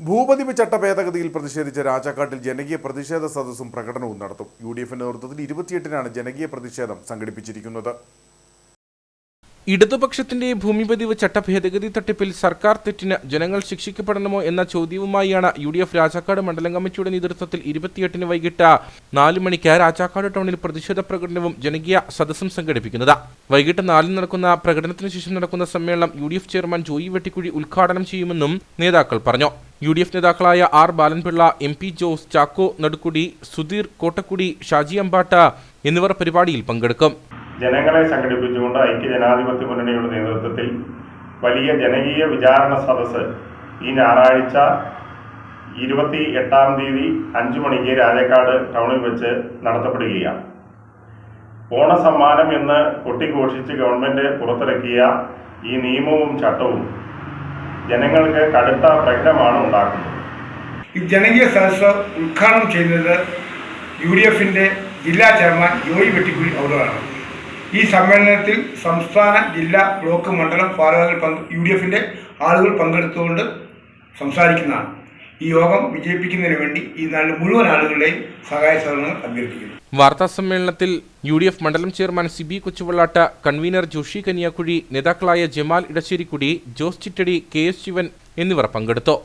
ഭൂപതിവ് ചട്ട ഭേദഗതിയിൽ പ്രതിഷേധിച്ച രാജാക്കാട്ടിൽ ജനകീയ പ്രതിഷേധ സദസ്സും പ്രകടനവും നടത്തും. യു ഡി എഫിന്റെ നേതൃത്വത്തിൽ ഇരുപത്തിയെട്ടിനാണ് ജനകീയ പ്രതിഷേധം സംഘടിപ്പിച്ചിരിക്കുന്നത്. ഇടതുപക്ഷത്തിന്റെ ഭൂമിപതിവ് ചട്ട ഭേദഗതി തട്ടിപ്പിൽ സർക്കാർ തെറ്റിന് ജനങ്ങൾ ശിക്ഷിക്കപ്പെടണമോ എന്ന ചോദ്യവുമായാണ് യു ഡി എഫ് രാജാക്കാട് മണ്ഡലം കമ്മിറ്റിയുടെ നേതൃത്വത്തിൽ ഇരുപത്തിയെട്ടിന് വൈകിട്ട് നാല് മണിക്ക് രാജാക്കാട് ടൗണിൽ പ്രതിഷേധ പ്രകടനവും ജനകീയ സദസ്സും സംഘടിപ്പിക്കുന്നത്. വൈകിട്ട് നാലിന് നടക്കുന്ന പ്രകടനത്തിന് ശേഷം നടക്കുന്ന സമ്മേളനം യു ചെയർമാൻ ജോയി വെട്ടിക്കുഴി ഉദ്ഘാടനം ചെയ്യുമെന്നും നേതാക്കൾ പറഞ്ഞു. യു ഡി എഫ് നേതാക്കളായ R Balanpillai M P Jose Chacko Nadukkudi Sudheer Kottakkudi Shaji Ambatta എന്നിവർ പരിപാടിയിൽ പങ്കെടുക്കും. ജനങ്ങളെ സംഘടിപ്പിച്ചുകൊണ്ട് ഐക്യ ജനാധിപത്യ മുന്നണിയുടെ നേതൃത്വത്തിൽ വലിയ ജനകീയ വിചാരണ സദസ്സ് ഈ ഞായറാഴ്ച ഇരുപത്തി എട്ടാം തീയതി അഞ്ചു മണിക്ക് രാജക്കാട് ടൗണിൽ വെച്ച് നടത്തപ്പെടുകയാണ്. ഓണസമ്മാനം എന്ന് കൊട്ടിഘോഷിച്ച് ഗവൺമെന്റ് പുറത്തിറക്കിയ ഈ നിയമവും ചട്ടവും ജനങ്ങൾക്ക് കടുത്ത പ്രകടമാണ് ഉണ്ടാക്കുന്നത്. ഈ ജനകീയ സദസ്സ് ഉദ്ഘാടനം ചെയ്യുന്നത് യു ഡി എഫിന്റെ ജില്ലാ ചെയർമാൻ ജോയി വെട്ടിക്കുഴി അവരോടാണ് ഈ സമ്മേളനത്തിൽ സംസ്ഥാന ജില്ലാ ബ്ലോക്ക് മണ്ഡലം ഭാരവാഹികൾ പങ്ക് യു ഡി എഫിന്റെ ആളുകൾ പങ്കെടുത്തുകൊണ്ട് സംസാരിക്കുന്നതാണ്. ഈ യോഗം വിജയിപ്പിക്കുന്നതിന് വേണ്ടി ഈ നാട്ടിലെ മുഴുവൻ ആളുകളുടെയും സഹായ സഹകരണങ്ങൾ അഭ്യർത്ഥിക്കുന്നു. വാർത്താ സമ്മേളനത്തിൽ യു ഡി എഫ് മണ്ഡലം chairman C B Kochuvallatta convener Joshi Kaniyakuzhi നേതാക്കളായ ജമാൽ ഇടശ്ശേരിക്കുടി ജോസ് ചിറ്റടി കെ എസ് ശിവൻ എന്നിവർ പങ്കെടുത്തു.